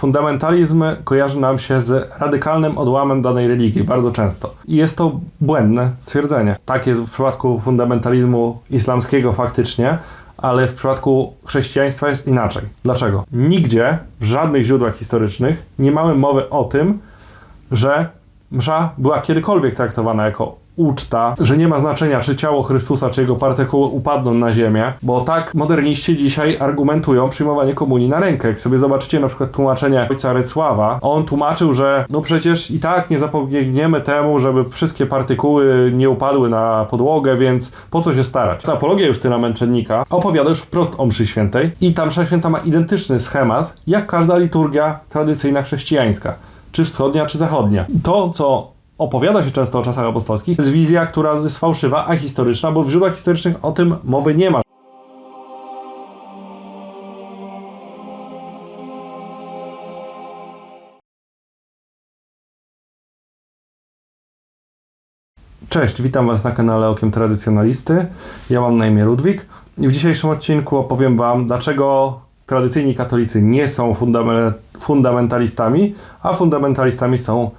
Fundamentalizm kojarzy nam się z radykalnym odłamem danej religii bardzo często. I jest to błędne stwierdzenie. Tak jest w przypadku fundamentalizmu islamskiego faktycznie, ale w przypadku chrześcijaństwa jest inaczej. Dlaczego? Nigdzie, w żadnych źródłach historycznych nie mamy mowy o tym, że msza była kiedykolwiek traktowana jako uczta, że nie ma znaczenia, czy ciało Chrystusa, czy jego partykuły upadną na ziemię, bo tak moderniści dzisiaj argumentują przyjmowanie komunii na rękę. Jak sobie zobaczycie na przykład tłumaczenie ojca Rycława, on tłumaczył, że no przecież i tak nie zapobiegniemy temu, żeby wszystkie partykuły nie upadły na podłogę, więc po co się starać? Apologia Justyna Męczennika opowiada już wprost o mszy świętej i ta msza święta ma identyczny schemat, jak każda liturgia tradycyjna chrześcijańska czy wschodnia, czy zachodnia. To, co opowiada się często o czasach apostolskich, to jest wizja, która jest fałszywa, a historyczna, bo w źródłach historycznych o tym mowy nie ma. Cześć, witam Was na kanale Okiem Tradycjonalisty. Ja mam na imię Ludwik i w dzisiejszym odcinku opowiem Wam, dlaczego tradycyjni katolicy nie są fundame fundamentalistami, a fundamentalistami są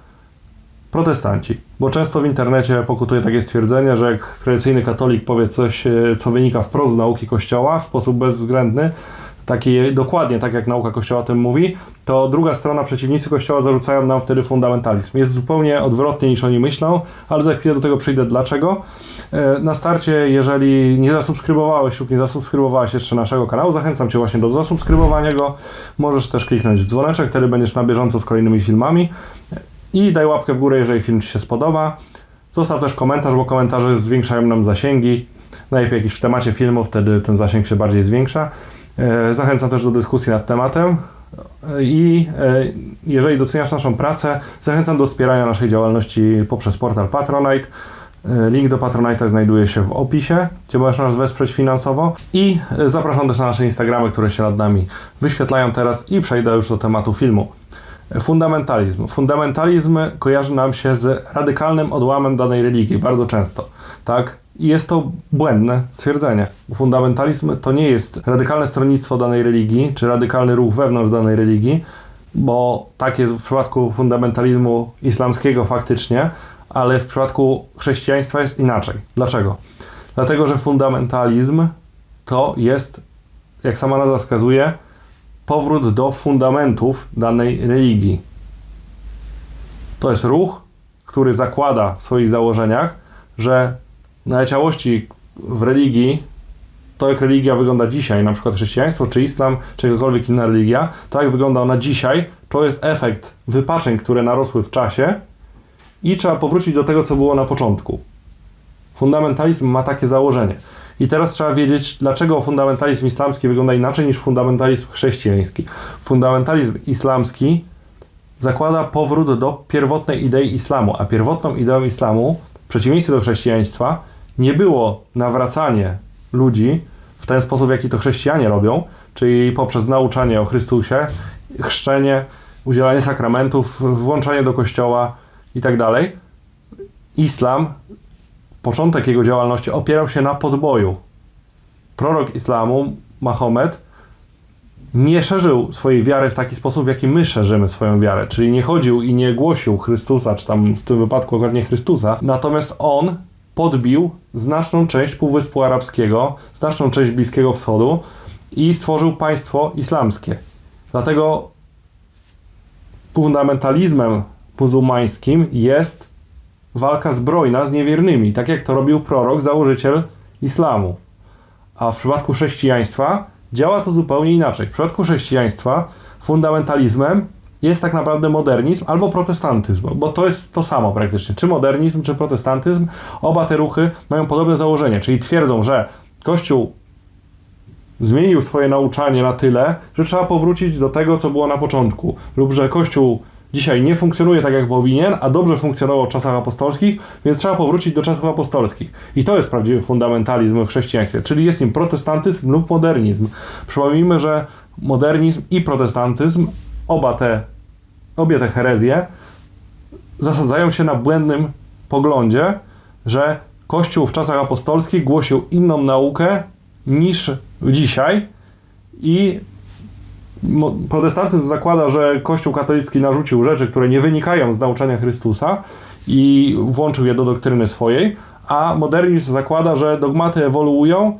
protestanci. Bo często w internecie pokutuje takie stwierdzenie, że jak tradycyjny katolik powie coś, e, co wynika wprost z nauki Kościoła w sposób bezwzględny, taki dokładnie tak jak nauka Kościoła o tym mówi, to druga strona, przeciwnicy Kościoła zarzucają nam wtedy fundamentalizm. Jest zupełnie odwrotnie niż oni myślą, ale za chwilę do tego przyjdę dlaczego. E, na starcie, jeżeli nie zasubskrybowałeś lub nie zasubskrybowałaś jeszcze naszego kanału, zachęcam Cię właśnie do zasubskrybowania go. Możesz też kliknąć w dzwoneczek, wtedy będziesz na bieżąco z kolejnymi filmami. I daj łapkę w górę, jeżeli film Ci się spodoba. Zostaw też komentarz, bo komentarze zwiększają nam zasięgi. Najlepiej jakiś w temacie filmu, wtedy ten zasięg się bardziej zwiększa. E, zachęcam też do dyskusji nad tematem. I e, jeżeli doceniasz naszą pracę, zachęcam do wspierania naszej działalności poprzez portal Patronite. E, link do Patronite znajduje się w opisie, gdzie możesz nas wesprzeć finansowo. I zapraszam też na nasze Instagramy, które się nad nami wyświetlają teraz. I przejdę już do tematu filmu. Fundamentalizm. Fundamentalizm kojarzy nam się z radykalnym odłamem danej religii bardzo często. Tak? I jest to błędne stwierdzenie. Fundamentalizm to nie jest radykalne stronnictwo danej religii, czy radykalny ruch wewnątrz danej religii, bo tak jest w przypadku fundamentalizmu islamskiego faktycznie, ale w przypadku chrześcijaństwa jest inaczej. Dlaczego? Dlatego, że fundamentalizm to jest, jak sama nazwa wskazuje, powrót do fundamentów danej religii. To jest ruch, który zakłada w swoich założeniach, że naleciałości w religii, to jak religia wygląda dzisiaj, na przykład chrześcijaństwo, czy islam, czy jakakolwiek inna religia, to jak wygląda ona dzisiaj, to jest efekt wypaczeń, które narosły w czasie i trzeba powrócić do tego, co było na początku. Fundamentalizm ma takie założenie. I teraz trzeba wiedzieć, dlaczego fundamentalizm islamski wygląda inaczej niż fundamentalizm chrześcijański. Fundamentalizm islamski zakłada powrót do pierwotnej idei islamu, a pierwotną ideą islamu, w przeciwieństwie do chrześcijaństwa, nie było nawracanie ludzi w ten sposób, w jaki to chrześcijanie robią, czyli poprzez nauczanie o Chrystusie, chrzczenie, udzielanie sakramentów, włączanie do kościoła itd. Tak Islam początek jego działalności opierał się na podboju. Prorok islamu, Mahomet, nie szerzył swojej wiary w taki sposób, w jaki my szerzymy swoją wiarę, czyli nie chodził i nie głosił Chrystusa, czy tam w tym wypadku akurat Chrystusa, natomiast on podbił znaczną część Półwyspu Arabskiego, znaczną część Bliskiego Wschodu i stworzył państwo islamskie. Dlatego fundamentalizmem muzułmańskim jest walka zbrojna z niewiernymi, tak jak to robił prorok, założyciel islamu. A w przypadku chrześcijaństwa działa to zupełnie inaczej. W przypadku chrześcijaństwa fundamentalizmem jest tak naprawdę modernizm albo protestantyzm, bo to jest to samo praktycznie. Czy modernizm, czy protestantyzm, oba te ruchy mają podobne założenie, czyli twierdzą, że Kościół zmienił swoje nauczanie na tyle, że trzeba powrócić do tego, co było na początku, lub że Kościół dzisiaj nie funkcjonuje tak, jak powinien, a dobrze funkcjonował w czasach apostolskich, więc trzeba powrócić do czasów apostolskich. I to jest prawdziwy fundamentalizm w chrześcijaństwie, czyli jest nim protestantyzm lub modernizm. Przypomnijmy, że modernizm i protestantyzm, oba te, obie te herezje, zasadzają się na błędnym poglądzie, że Kościół w czasach apostolskich głosił inną naukę niż dzisiaj i protestantyzm zakłada, że Kościół katolicki narzucił rzeczy, które nie wynikają z nauczania Chrystusa i włączył je do doktryny swojej, a modernizm zakłada, że dogmaty ewoluują,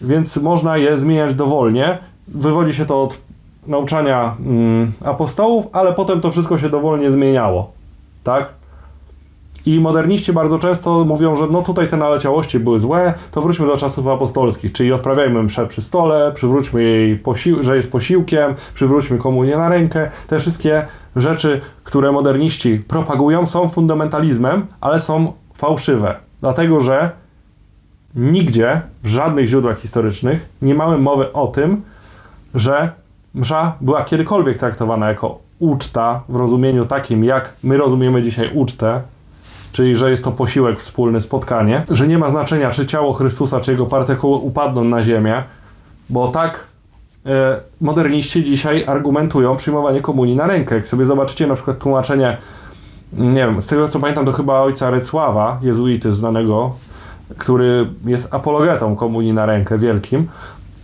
więc można je zmieniać dowolnie. Wywodzi się to od nauczania mm, apostołów, ale potem to wszystko się dowolnie zmieniało. Tak? I moderniści bardzo często mówią, że no tutaj te naleciałości były złe, to wróćmy do czasów apostolskich, czyli odprawiajmy mszę przy stole, przywróćmy jej, że jest posiłkiem, przywróćmy komunię na rękę. Te wszystkie rzeczy, które moderniści propagują, są fundamentalizmem, ale są fałszywe. Dlatego, że nigdzie, w żadnych źródłach historycznych, nie mamy mowy o tym, że msza była kiedykolwiek traktowana jako uczta w rozumieniu takim, jak my rozumiemy dzisiaj ucztę, czyli że jest to posiłek wspólny, spotkanie, że nie ma znaczenia, czy ciało Chrystusa, czy jego partykuły upadną na ziemię, bo tak e, moderniści dzisiaj argumentują przyjmowanie komunii na rękę. Jak sobie zobaczycie na przykład tłumaczenie, nie wiem, z tego co pamiętam, to chyba ojca Rycława, jezuity znanego, który jest apologetą komunii na rękę wielkim,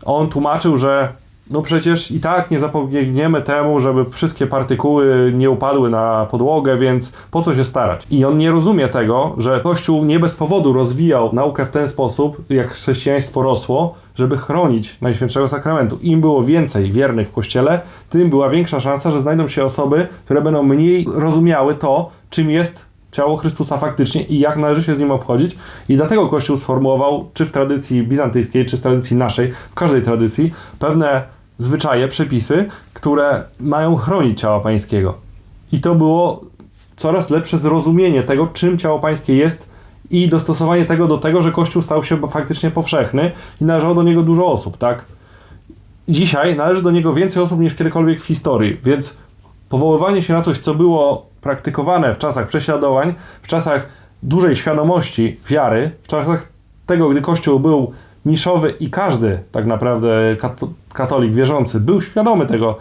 on tłumaczył, że no przecież i tak nie zapobiegniemy temu, żeby wszystkie partykuły nie upadły na podłogę, więc po co się starać? I on nie rozumie tego, że Kościół nie bez powodu rozwijał naukę w ten sposób, jak chrześcijaństwo rosło, żeby chronić Najświętszego Sakramentu. Im było więcej wiernych w Kościele, tym była większa szansa, że znajdą się osoby, które będą mniej rozumiały to, czym jest ciało Chrystusa faktycznie i jak należy się z nim obchodzić. I dlatego Kościół sformułował, czy w tradycji bizantyjskiej, czy w tradycji naszej, w każdej tradycji, pewne zwyczaje, przepisy, które mają chronić ciała pańskiego. I to było coraz lepsze zrozumienie tego, czym ciało pańskie jest i dostosowanie tego do tego, że Kościół stał się faktycznie powszechny i należało do niego dużo osób, tak? Dzisiaj należy do niego więcej osób niż kiedykolwiek w historii, więc powoływanie się na coś, co było praktykowane w czasach prześladowań, w czasach dużej świadomości wiary, w czasach tego, gdy Kościół był niszowy i każdy tak naprawdę katolik wierzący był świadomy tego,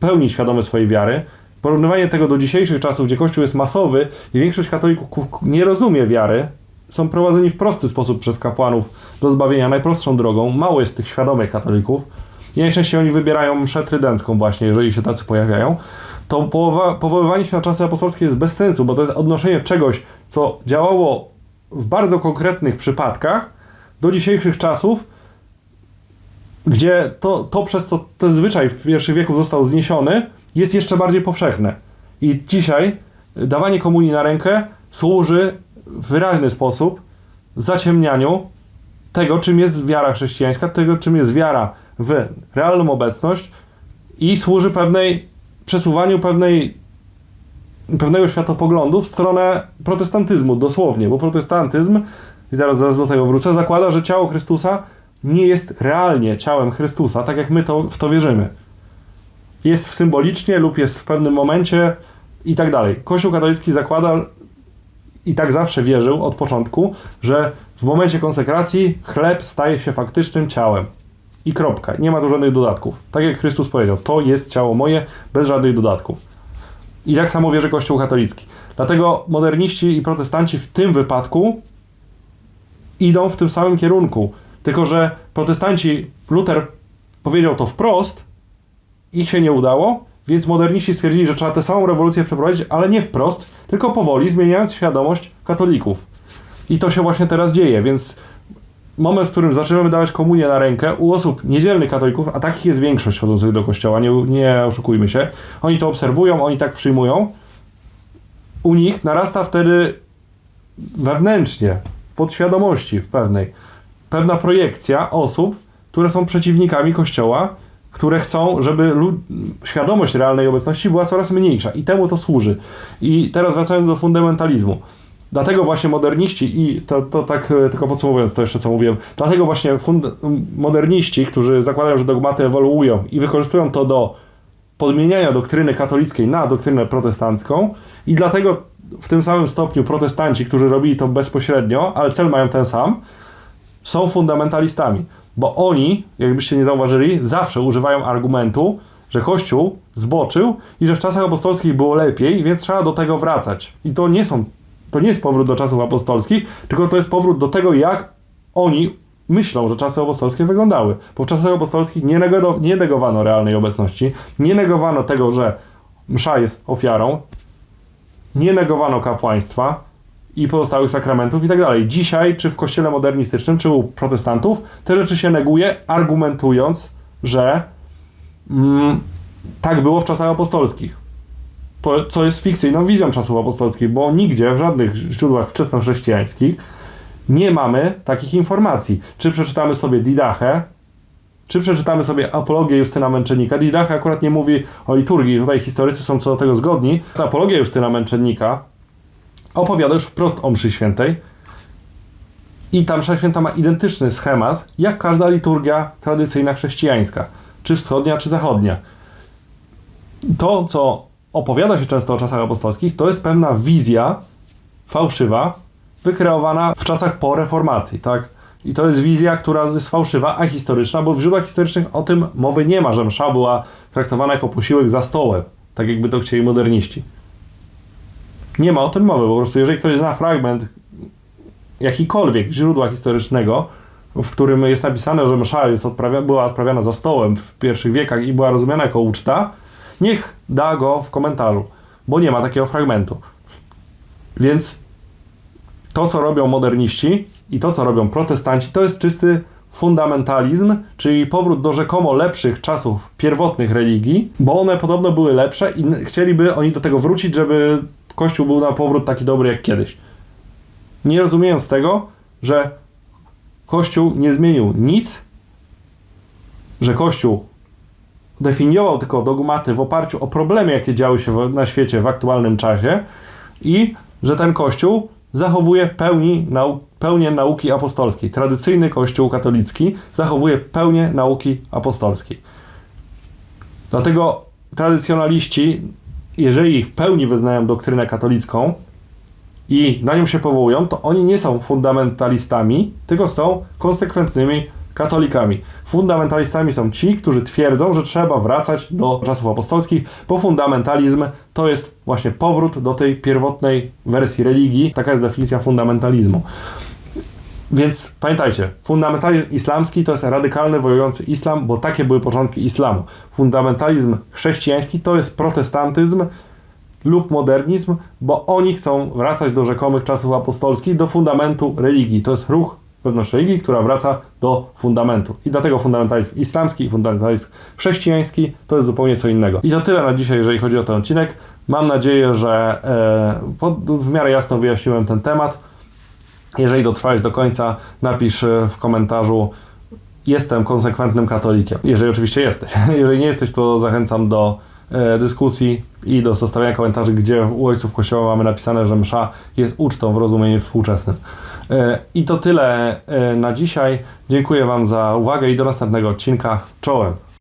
pełni świadomy swojej wiary. Porównywanie tego do dzisiejszych czasów, gdzie Kościół jest masowy i większość katolików nie rozumie wiary, są prowadzeni w prosty sposób przez kapłanów do zbawienia najprostszą drogą. Mało jest tych świadomych katolików i najczęściej oni wybierają mszę trydencką właśnie, jeżeli się tacy pojawiają. To powoływanie się na czasy apostolskie jest bez sensu, bo to jest odnoszenie czegoś, co działało w bardzo konkretnych przypadkach do dzisiejszych czasów, gdzie to, to przez co ten zwyczaj w pierwszych wieku został zniesiony, jest jeszcze bardziej powszechne. I dzisiaj dawanie komunii na rękę służy w wyraźny sposób zaciemnianiu tego, czym jest wiara chrześcijańska, tego, czym jest wiara w realną obecność i służy pewnej przesuwaniu pewnej pewnego światopoglądu w stronę protestantyzmu, dosłownie, bo protestantyzm, i teraz zaraz do tego wrócę, zakłada, że ciało Chrystusa nie jest realnie ciałem Chrystusa, tak jak my to, w to wierzymy. Jest symbolicznie lub jest w pewnym momencie i tak dalej. Kościół katolicki zakłada i tak zawsze wierzył od początku, że w momencie konsekracji chleb staje się faktycznym ciałem. I kropka. Nie ma tu żadnych dodatków. Tak jak Chrystus powiedział, to jest ciało moje bez żadnych dodatków. I tak samo wierzy Kościół katolicki. Dlatego moderniści i protestanci w tym wypadku idą w tym samym kierunku. Tylko, że protestanci, Luther powiedział to wprost, ich się nie udało, więc moderniści stwierdzili, że trzeba tę samą rewolucję przeprowadzić, ale nie wprost, tylko powoli, zmieniając świadomość katolików. I to się właśnie teraz dzieje, więc moment, w którym zaczynamy dawać komunię na rękę u osób niedzielnych katolików, a takich jest większość chodzących do kościoła, nie, nie oszukujmy się, oni to obserwują, oni tak przyjmują, u nich narasta wtedy wewnętrznie, w podświadomości w pewnej, pewna projekcja osób, które są przeciwnikami kościoła, które chcą, żeby świadomość realnej obecności była coraz mniejsza i temu to służy. I teraz wracając do fundamentalizmu. Dlatego właśnie moderniści i to, to tak e, tylko podsumowując to jeszcze co mówiłem, dlatego właśnie moderniści, którzy zakładają, że dogmaty ewoluują i wykorzystują to do podmieniania doktryny katolickiej na doktrynę protestancką i dlatego w tym samym stopniu protestanci, którzy robili to bezpośrednio, ale cel mają ten sam, są fundamentalistami. Bo oni, jakbyście nie zauważyli, zawsze używają argumentu, że Kościół zboczył i że w czasach apostolskich było lepiej, więc trzeba do tego wracać. I to nie są, to nie jest powrót do czasów apostolskich, tylko to jest powrót do tego, jak oni myślą, że czasy apostolskie wyglądały. Bo w czasach apostolskich nie, nego, nie negowano realnej obecności, nie negowano tego, że msza jest ofiarą, nie negowano kapłaństwa i pozostałych sakramentów i tak dalej. Dzisiaj, czy w kościele modernistycznym, czy u protestantów, te rzeczy się neguje, argumentując, że mm, tak było w czasach apostolskich. To, co jest fikcyjną wizją czasów apostolskich, bo nigdzie, w żadnych źródłach wczesnochrześcijańskich nie mamy takich informacji. Czy przeczytamy sobie Didachę, czy przeczytamy sobie Apologię Justyna Męczennika. Didache akurat nie mówi o liturgii, tutaj historycy są co do tego zgodni. Apologia Justyna Męczennika opowiada już wprost o mszy świętej i ta msza święta ma identyczny schemat, jak każda liturgia tradycyjna chrześcijańska, czy wschodnia, czy zachodnia. To, co opowiada się często o czasach apostolskich, to jest pewna wizja fałszywa, wykreowana w czasach po reformacji, tak? I to jest wizja, która jest fałszywa, a historyczna, bo w źródłach historycznych o tym mowy nie ma, że msza była traktowana jako posiłek za stołem, tak jakby to chcieli moderniści. Nie ma o tym mowy, po prostu jeżeli ktoś zna fragment jakikolwiek źródła historycznego, w którym jest napisane, że msza jest odprawia, była odprawiana za stołem w pierwszych wiekach i była rozumiana jako uczta, niech da go w komentarzu, bo nie ma takiego fragmentu. Więc to, co robią moderniści i to, co robią protestanci, to jest czysty fundamentalizm, czyli powrót do rzekomo lepszych czasów pierwotnych religii, bo one podobno były lepsze i chcieliby oni do tego wrócić, żeby Kościół był na powrót taki dobry jak kiedyś. Nie rozumiejąc tego, że Kościół nie zmienił nic, że Kościół definiował tylko dogmaty w oparciu o problemy, jakie działy się na świecie w aktualnym czasie i że ten Kościół zachowuje pełni nau pełnię nauki apostolskiej. Tradycyjny Kościół katolicki zachowuje pełnię nauki apostolskiej. Dlatego tradycjonaliści, jeżeli w pełni wyznają doktrynę katolicką i na nią się powołują, to oni nie są fundamentalistami, tylko są konsekwentnymi katolikami. Fundamentalistami są ci, którzy twierdzą, że trzeba wracać do czasów apostolskich, bo fundamentalizm to jest właśnie powrót do tej pierwotnej wersji religii. Taka jest definicja fundamentalizmu. Więc pamiętajcie, fundamentalizm islamski to jest radykalny wojujący islam, bo takie były początki islamu. Fundamentalizm chrześcijański to jest protestantyzm lub modernizm, bo oni chcą wracać do rzekomych czasów apostolskich, do fundamentu religii. To jest ruch wewnątrz religii, która wraca do fundamentu. I dlatego fundamentalizm islamski i fundamentalizm chrześcijański to jest zupełnie co innego. I to tyle na dzisiaj, jeżeli chodzi o ten odcinek. Mam nadzieję, że e, pod, w miarę jasno wyjaśniłem ten temat. Jeżeli dotrwałeś do końca, napisz e, w komentarzu jestem konsekwentnym katolikiem. Jeżeli oczywiście jesteś. Jeżeli nie jesteś, to zachęcam do e, dyskusji i do zostawiania komentarzy, gdzie u ojców kościoła mamy napisane, że msza jest ucztą w rozumieniu współczesnym. E, I to tyle na dzisiaj. Dziękuję Wam za uwagę i do następnego odcinka. Czołem!